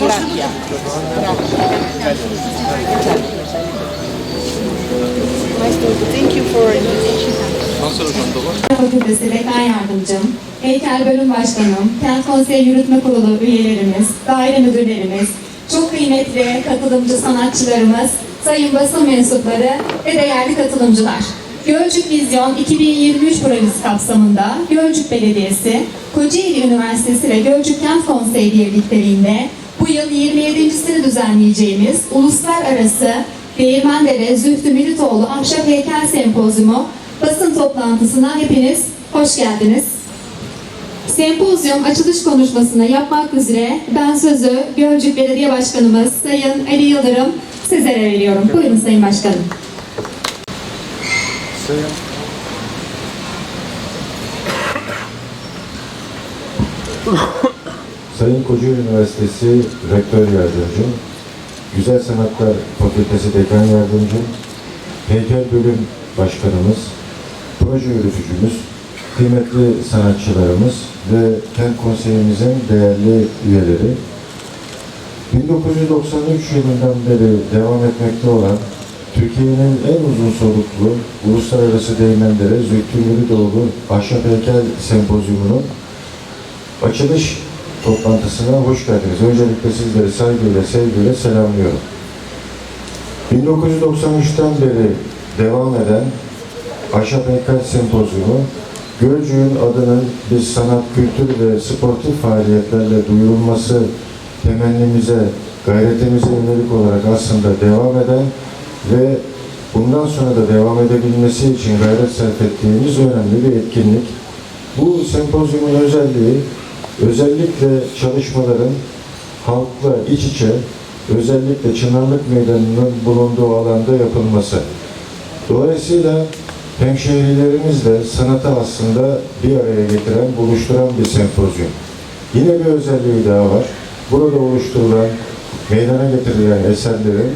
Bırak ya. Thank you for invitation. Fakültesi Dekan Yardımcım, Heykel Bölüm Başkanım, Kent Konseyi Yürütme Kurulu üyelerimiz, daire müdürlerimiz, çok kıymetli katılımcı sanatçılarımız, sayın basın mensupları ve değerli katılımcılar. Gölcük Vizyon 2023 projesi kapsamında Gölcük Belediyesi, Kocaeli Üniversitesi ve Gölcük Kent Konseyi birlikteliğinde bu yıl 27.sini düzenleyeceğimiz Uluslararası Değirmendere Zühtü Militoğlu Ahşap Heykel Sempozyumu basın toplantısına hepiniz hoş geldiniz. Sempozyum açılış konuşmasını yapmak üzere ben sözü Gölcük Belediye Başkanımız Sayın Ali Yıldırım sizlere veriyorum. Buyurun Sayın Başkanım. Sayın Kocaeli Üniversitesi Rektör Yardımcım, Güzel Sanatlar Fakültesi Dekan Yardımcım, Heykel Bölüm Başkanımız, proje yürütücümüz, kıymetli sanatçılarımız ve Kent Konseyimizin değerli üyeleri, 1993 yılından beri devam etmekte olan Türkiye'nin en uzun soluklu Uluslararası Değirmendere Zühtü Müridoğlu Ahşap Heykel Sempozyumu'nun açılış toplantısına hoş geldiniz. Öncelikle sizleri saygıyla, sevgiyle selamlıyorum. 1993'ten beri devam eden Ahşap Heykel Sempozyumu, Gölcük'ün adının biz sanat, kültür ve sportif faaliyetlerle duyurulması temennimize, gayretimize yönelik olarak aslında devam eden ve bundan sonra da devam edebilmesi için gayret sarf ettiğimiz önemli bir etkinlik. Bu sempozyumun özelliği özellikle çalışmaların halkla iç içe, özellikle Çınarlık Meydanı'nın bulunduğu alanda yapılması. Dolayısıyla hemşehrilerimizle sanatı aslında bir araya getiren, buluşturan bir sempozyum. Yine bir özelliği daha var. Burada oluşturulan, meydana getirilen eserlerin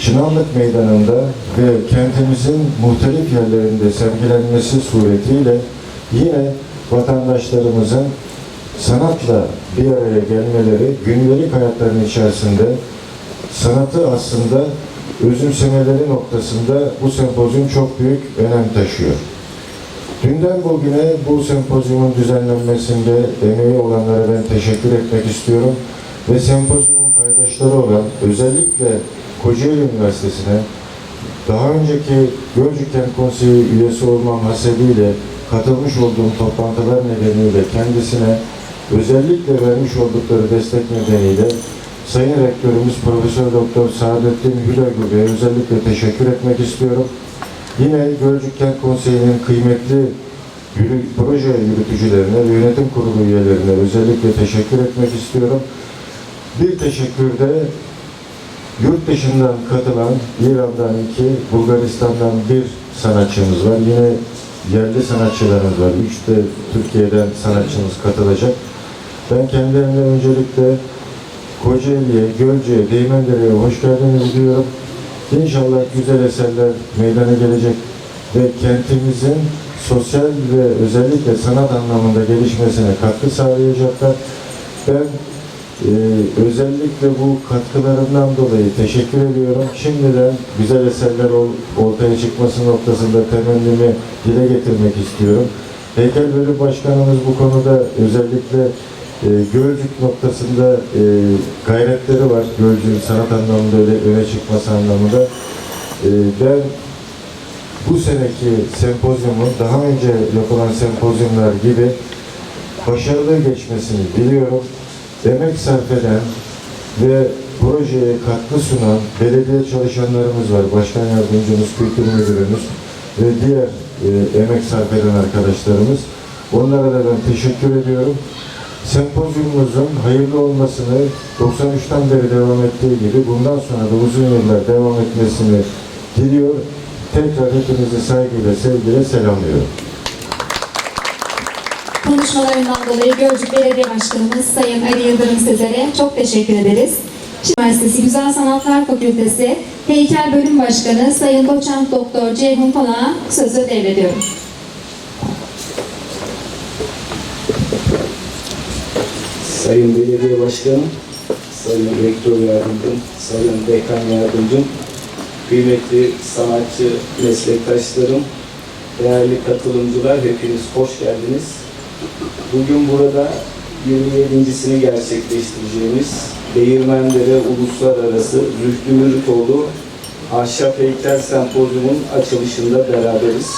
Çınarlık Meydanı'nda ve kentimizin muhtelif yerlerinde sergilenmesi suretiyle yine vatandaşlarımızın sanatla bir araya gelmeleri gündelik hayatlarının içerisinde sanatı aslında özümsemeleri noktasında bu sempozyum çok büyük önem taşıyor. Dünden bugüne bu sempozyumun düzenlenmesinde emeği olanlara ben teşekkür etmek istiyorum ve sempozyumun paydaşları olan özellikle Kocaeli Üniversitesi'ne daha önceki Gölcük Kent Konseyi üyesi olmam hasebiyle katılmış olduğum toplantılar nedeniyle kendisine özellikle vermiş oldukları destek nedeniyle Sayın Rektörümüz Profesör Doktor Saadettin Hülagü Bey'e özellikle teşekkür etmek istiyorum. Yine Gölcük Kent Konseyi'nin kıymetli proje yürütücülerine ve yönetim kurulu üyelerine özellikle teşekkür etmek istiyorum. Bir teşekkür de Yurt dışından katılan İran'dan iki, Bulgaristan'dan bir sanatçımız var. Yine yerli sanatçılarımız var. Üç de Türkiye'den sanatçımız katılacak. Ben kendilerine öncelikle Kocaeli'ye, Gölce'ye, Değmendere'ye hoş geldiniz diyorum. İnşallah güzel eserler meydana gelecek ve kentimizin sosyal ve özellikle sanat anlamında gelişmesine katkı sağlayacaklar. Ben ee, özellikle bu katkılarından dolayı teşekkür ediyorum. Şimdiden güzel eserler ortaya çıkması noktasında temennimi dile getirmek istiyorum. Heykel Bölüm Başkanımız bu konuda özellikle e, Gölcük noktasında e, gayretleri var. Gölcük'ün sanat anlamında öyle öne çıkması anlamında. E, ben bu seneki sempozyumun daha önce yapılan sempozyumlar gibi başarılı geçmesini diliyorum emek sarf eden ve projeye katkı sunan belediye çalışanlarımız var. Başkan yardımcımız, kültür müdürümüz ve diğer e, emek sarf eden arkadaşlarımız. Onlara da ben teşekkür ediyorum. Sempozyumumuzun hayırlı olmasını 93'ten beri devam ettiği gibi bundan sonra da uzun yıllar devam etmesini diliyor. Tekrar hepinizi saygıyla, sevgiyle selamlıyorum. Konuşmalarından dolayı Gölcük Belediye Başkanımız Sayın Ali Yıldırım Sezer'e çok teşekkür ederiz. Üniversitesi Güzel Sanatlar Fakültesi Heykel Bölüm Başkanı Sayın Doçent Doktor Ceyhun Konak'a sözü devrediyorum. Sayın Belediye Başkanım, Sayın Rektör Yardımcım, Sayın Dekan Yardımcım, kıymetli sanatçı meslektaşlarım, değerli katılımcılar hepiniz hoş geldiniz. Bugün burada 27.sini gerçekleştireceğimiz Değirmendere Uluslararası Zühtü Mürütoğlu Ahşap Heykel Sempozyumun açılışında beraberiz.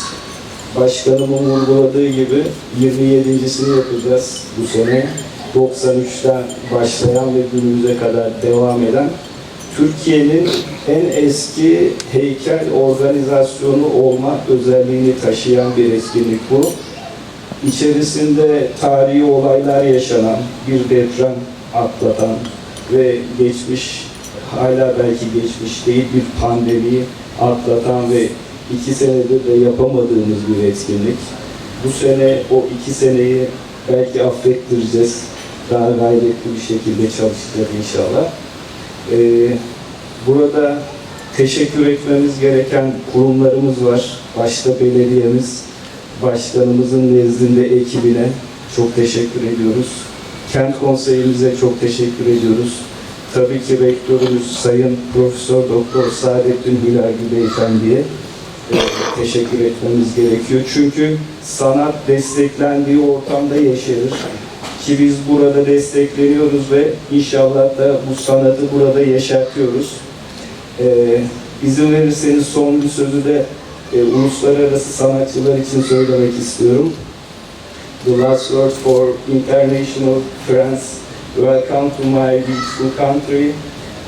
Başkanımın vurguladığı gibi 27.sini yapacağız bu sene. 93'ten başlayan ve günümüze kadar devam eden Türkiye'nin en eski heykel organizasyonu olma özelliğini taşıyan bir etkinlik bu. İçerisinde tarihi olaylar yaşanan, bir deprem atlatan ve geçmiş, hala belki geçmiş değil bir pandemiyi atlatan ve iki senedir de yapamadığımız bir etkinlik. Bu sene o iki seneyi belki affettireceğiz. Daha gayretli bir şekilde çalışacağız inşallah. Ee, burada teşekkür etmemiz gereken kurumlarımız var. Başta belediyemiz, başkanımızın nezdinde ekibine çok teşekkür ediyoruz. Kent konseyimize çok teşekkür ediyoruz. Tabii ki rektörümüz Sayın Profesör Doktor Saadettin Hilalgi Beyefendi'ye e, teşekkür etmemiz gerekiyor. Çünkü sanat desteklendiği ortamda yeşerir. Ki biz burada destekleniyoruz ve inşallah da bu sanatı burada yeşertiyoruz. E, izin verirseniz son bir sözü de e, uluslararası sanatçılar için söylemek istiyorum. The last word for international friends. Welcome to my beautiful country.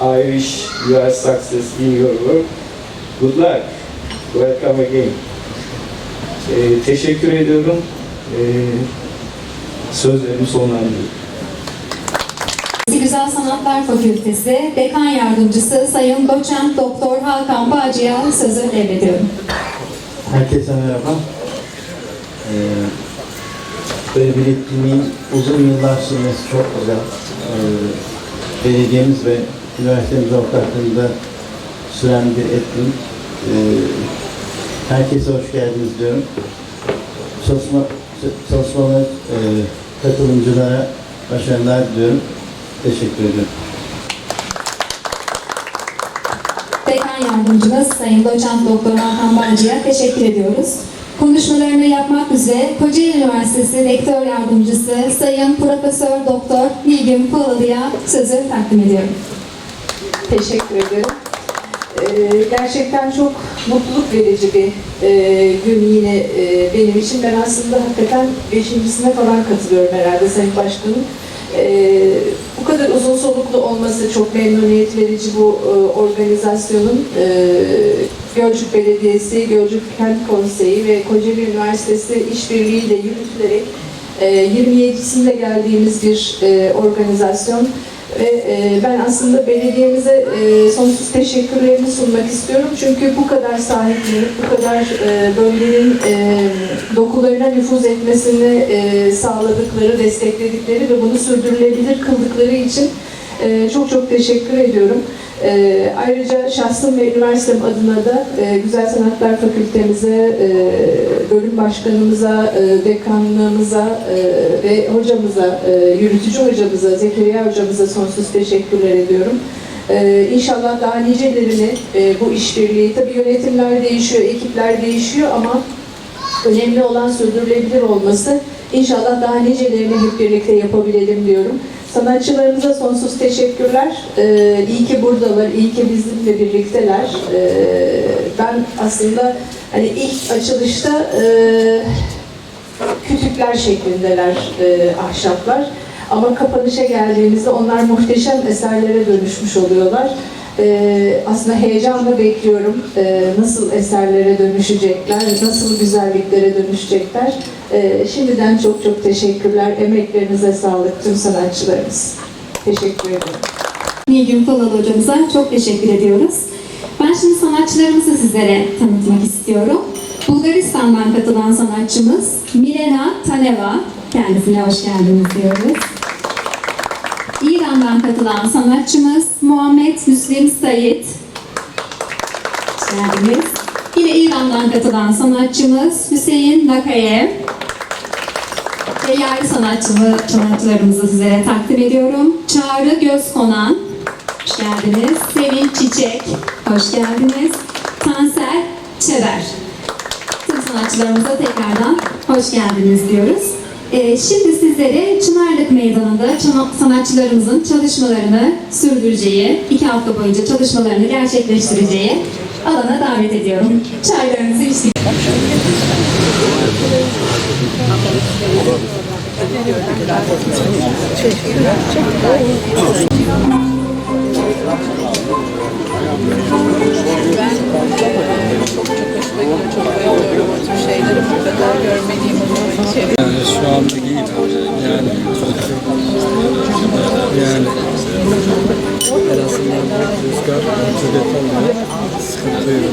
I wish you are success in your work. Good luck. Welcome again. Ee, teşekkür ediyorum. Ee, sözlerimi sonlandırıyorum. Güzel Sanatlar Fakültesi Dekan Yardımcısı Sayın Doçent Doktor Hakan Bağcı'ya sözü devrediyorum. Herkese merhaba. Ee, böyle bir etkinliğin uzun yıllar sürmesi çok güzel. Ee, belediyemiz ve üniversitemiz ortaklığında süren bir etkinlik. Ee, herkese hoş geldiniz diyorum. Çalışma, çalışmalar e, katılımcılara başarılar diliyorum. Teşekkür ediyorum. Dekan Yardımcımız Sayın Doçent Doktor Hakan Bağcı'ya teşekkür ediyoruz. Konuşmalarını yapmak üzere Kocaeli Üniversitesi Rektör Yardımcısı Sayın Profesör Doktor Nilgün Palalı'ya sözü takdim ediyorum. Teşekkür ederim. Ee, gerçekten çok mutluluk verici bir e, gün yine e, benim için. Ben aslında hakikaten beşincisine falan katılıyorum herhalde Sayın Başkanım. Ee, bu kadar uzun soluklu olması çok memnuniyet verici bu e, organizasyonun. Gölcük Belediyesi, Gölcük Kent Konseyi ve Kocaeli Üniversitesi işbirliğiyle yürütülerek e, 27'sinde geldiğimiz bir organizasyon ve e, ben aslında belediyemize e, sonsuz teşekkürlerimi sunmak istiyorum. Çünkü bu kadar sahiplenip, bu kadar e, bölgenin e, dokularına nüfuz etmesini e, sağladıkları, destekledikleri ve bunu sürdürülebilir kıldıkları için e, çok çok teşekkür ediyorum. E, ayrıca şahsım ve üniversitem adına da e, Güzel Sanatlar Fakültemize, e, bölüm başkanımıza, e, dekanlığımıza e, ve hocamıza, yürütücü hocamıza, Zekeriya hocamıza sonsuz teşekkürler ediyorum. Ee, inşallah daha nicelerini bu işbirliği, tabii yönetimler değişiyor, ekipler değişiyor ama önemli olan sürdürülebilir olması. İnşallah daha nicelerini hep birlikte yapabilelim diyorum. Sanatçılarımıza sonsuz teşekkürler. Ee, iyi ki buradalar, iyi ki bizimle birlikteler. Ee, ben aslında hani ilk açılışta e, kütükler şeklindeler e, ahşaplar. Ama kapanışa geldiğimizde onlar muhteşem eserlere dönüşmüş oluyorlar. Ee, aslında heyecanla bekliyorum ee, nasıl eserlere dönüşecekler, nasıl güzelliklere dönüşecekler. Ee, şimdiden çok çok teşekkürler. Emeklerinize sağlık tüm sanatçılarımız. Teşekkür ederim. Nilgün Palalı hocamıza çok teşekkür ediyoruz. Ben şimdi sanatçılarımızı sizlere tanıtmak istiyorum. Bulgaristan'dan katılan sanatçımız Milena Taneva. Kendisine hoş geldiniz diyoruz. İran'dan katılan sanatçımız Muhammed Müslim Sayit. Geldiniz. Yine İran'dan katılan sanatçımız Hüseyin Nakayev. Ve yerli sanatçımı, sanatçılarımızı sizlere takdim ediyorum. Çağrı Gözkonan. Hoş geldiniz. Sevin Çiçek. Hoş geldiniz. Tansel Çever. Tüm sanatçılarımıza tekrardan hoş geldiniz diyoruz. Ee, şimdi sizlere Çınarlık Meydanı'nda sanatçılarımızın çalışmalarını sürdüreceği, iki hafta boyunca çalışmalarını gerçekleştireceği alana davet ediyorum. Çaylarınızı içtik. Yani şu anda iyi yani. Yani. En azından rüzgar oluyor sıkıntı yok.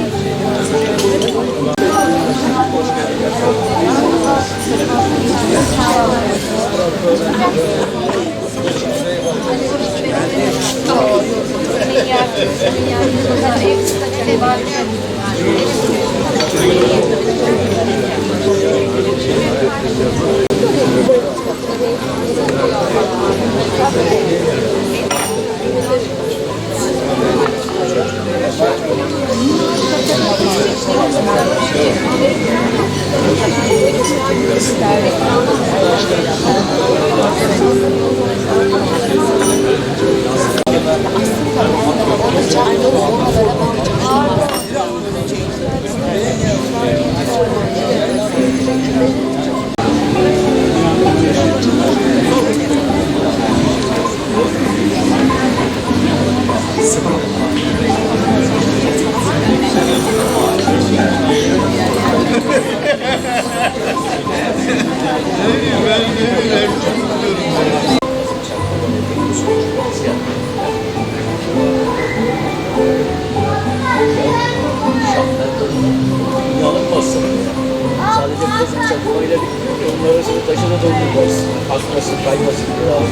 Çakmayla bitmiyor. Onlar arasında taşına doldurmaz. Akmasın, kaymasın diye lazım.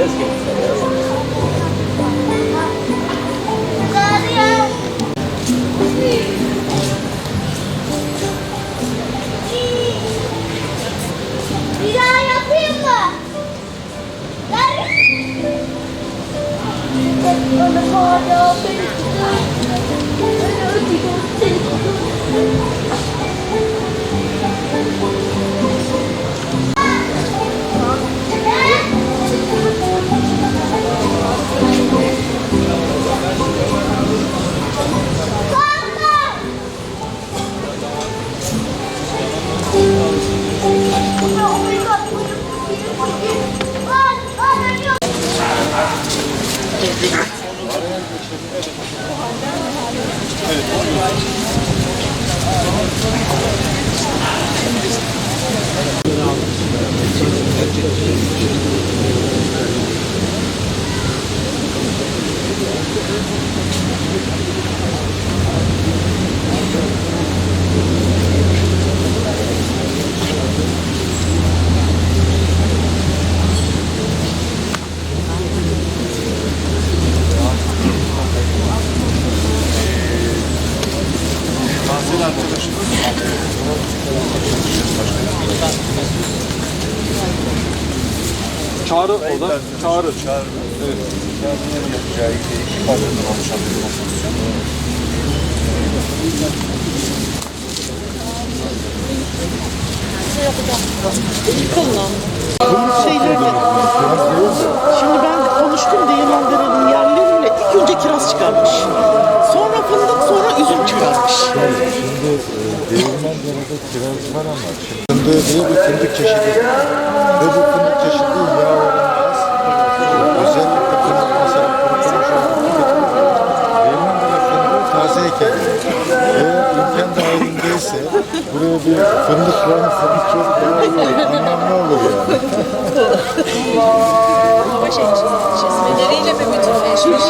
Yaz gittiler ya. Bir daha yapayım mı? Bana Çağrı o da çağrı. şeylerle. Şimdi ben konuştum Değirmen Dere'nin yerleriyle. İlk önce kiraz çıkarmış. Sonra fındık, sonra üzüm çıkarmış. Şimdi Değirmendere'de kiraz var ama fındığı diye bir fındık çeşidi. Ve bu fındık çeşidi yağ oranı az. Özellikle fındık mesela kurutulmuş olarak tüketilir. Değirmendere fındığı tazeyken Eğer imkan dahilindeyse buraya bir fındık koyarsanız çok daha iyi olur. Anlamlı olur yani. çizmeleriyle mi bütünleşmiş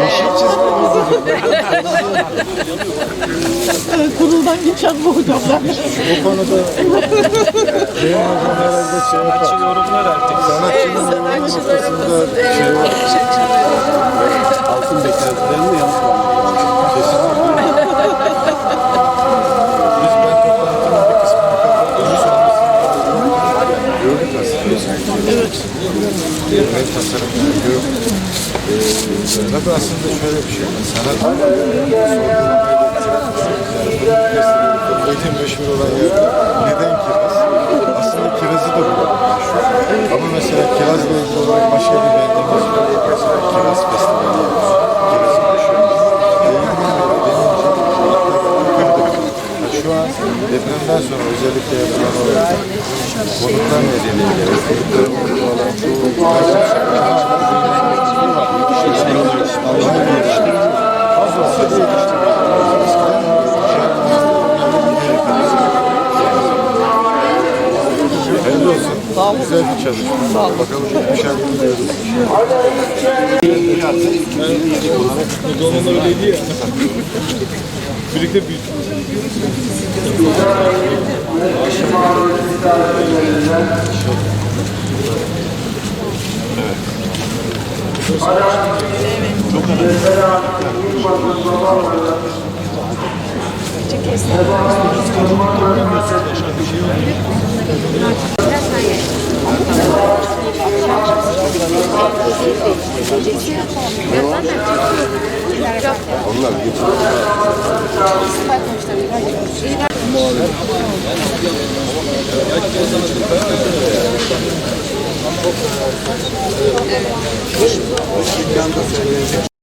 Yeşil çizgi Kuruldan geçen bu hocamlar. Bu konuda Ceyhun Hocam herhalde şey yapar. Yorumlar artık. Sanatçının yorumu noktasında şey var. Altın beklentilerini yanıtlamıyor. Biz Ben tasarımları gördüm. Ee, tabii aslında şöyle bir şey. Sanat Eğitim meşhur olan yerde neden kiraz? Aslında kirazı da meşhur. Ama mesela kirazla ilgili olarak başka bir beldemiz var. Mesela kiraz festivali yapıyor. Kirazı meşhur. Şu an depremden sonra özellikle yapılan olarak konutlar nedeniyle konutların olduğu alan çoğu. Hayırlı olsun. Sağ olun. Güzel bir çalışma. Sağ olun. Bakalım müşahede ediyoruz. Bu zaman öyleydi ya. Birlikte büyük. Evet. Çok önemli. Gerçekten. Getirdiler, getirdiler. Evet.